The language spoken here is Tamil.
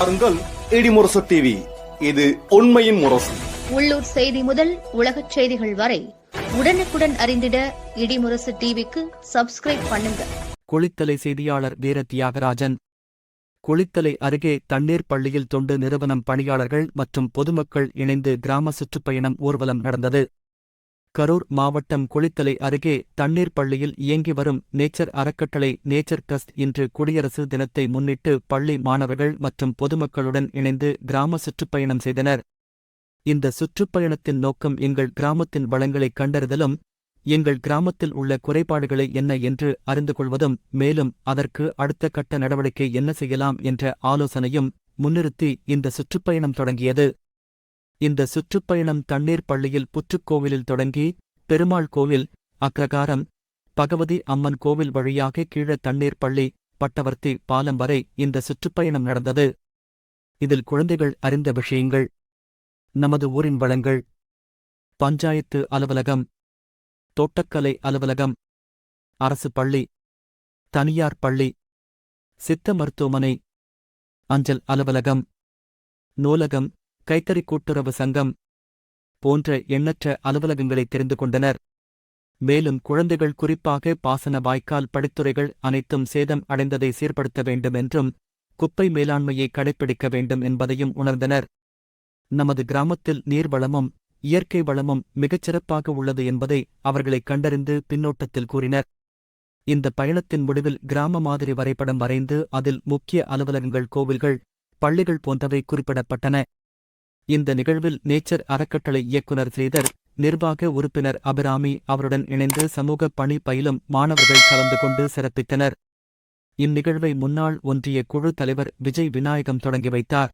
பாருங்கள் இடிமுரசு டிவி இது உண்மையின் முரசு. உள்ளூர் செய்தி முதல் உலகச் செய்திகள் வரை உடனுக்குடன் அறிந்திட இடிமுரசு டிவிக்கு சப்ஸ்கிரைப் பண்ணுங்க. குளித்தலை செய்தியாளர் வீர தியாகராஜன். குளித்தலை அருகே தண்ணீர் பள்ளியில் தொண்டு நிறுவனம் பணியாளர்கள் மற்றும் பொதுமக்கள் இணைந்து கிராம சுற்றுப்பயணம் ஊர்வலம் நடந்தது. கரூர் மாவட்டம் குளித்தலை அருகே தண்ணீர் பள்ளியில் இயங்கி வரும் நேச்சர் அறக்கட்டளை நேச்சர் ட்ரஸ்ட் இன்று குடியரசு தினத்தை முன்னிட்டு பள்ளி மாணவர்கள் மற்றும் பொதுமக்களுடன் இணைந்து கிராம சுற்றுப்பயணம் செய்தனர். இந்த சுற்றுப்பயணத்தின் நோக்கம் எங்கள் கிராமத்தின் வளங்களை கண்டறிதலும் எங்கள் கிராமத்தில் உள்ள குறைபாடுகளை என்ன என்று அறிந்து கொள்வதும் மேலும் அதற்கு அடுத்த கட்ட நடவடிக்கை என்ன செய்யலாம் என்ற ஆலோசனையும் முன்னிறுத்தி இந்த சுற்றுப்பயணம் தொடங்கியது. இந்த சுற்றுப்பயணம் தண்ணீர் பள்ளியில் புற்றுக்கோவிலில் தொடங்கி பெருமாள் கோவில் அக்ரகாரம் பகவதி அம்மன் கோவில் வழியாக கீழ தண்ணீர் பள்ளி பட்டவர்த்தி பாலம் வரை இந்த சுற்றுப்பயணம் நடந்தது. இதில் குழந்தைகள் அறிந்த விஷயங்கள். நமது ஊரின் வளங்கள். பஞ்சாயத்து அலுவலகம். தோட்டக்கலை அலுவலகம். அரசு பள்ளி. தனியார் பள்ளி. சித்த மருத்துவமனை. அஞ்சல் அலுவலகம். நூலகம். கைத்தறி கூட்டுறவு சங்கம் போன்ற எண்ணற்ற அலுவலகங்களை தெரிந்து கொண்டனர். மேலும் குழந்தைகள் குறிப்பாக பாசன வாய்க்கால் படித்துறைகள் அனைத்தும் சேதம் அடைந்ததை சீர்படுத்த வேண்டும் என்றும் குப்பை மேலாண்மையை கடைப்பிடிக்க வேண்டும் என்பதையும் உணர்ந்தனர். நமது கிராமத்தில் நீர் வளமும் இயற்கை வளமும் மிகச்சிறப்பாக உள்ளது என்பதை அவர்களை கண்டறிந்து பின்னோட்டத்தில் கூறினர். இந்த பயணத்தின் முடிவில் கிராம மாதிரி வரைபடம் வரைந்து அதில் முக்கிய அலுவலகங்கள் கோவில்கள் பள்ளிகள் போன்றவை குறிப்பிடப்பட்டன. இந்த நிகழ்வில் நேச்சர் அறக்கட்டளை இயக்குனர் ஸ்ரீதர் நிர்வாக உறுப்பினர் அபிராமி அவருடன் இணைந்து சமூக பணி பயிலும் மாணவர்கள் கலந்து கொண்டு சிறப்பித்தனர். இந்நிகழ்வை முன்னாள் ஒன்றிய குழு தலைவர் விஜய் விநாயகம் தொடங்கி வைத்தார்.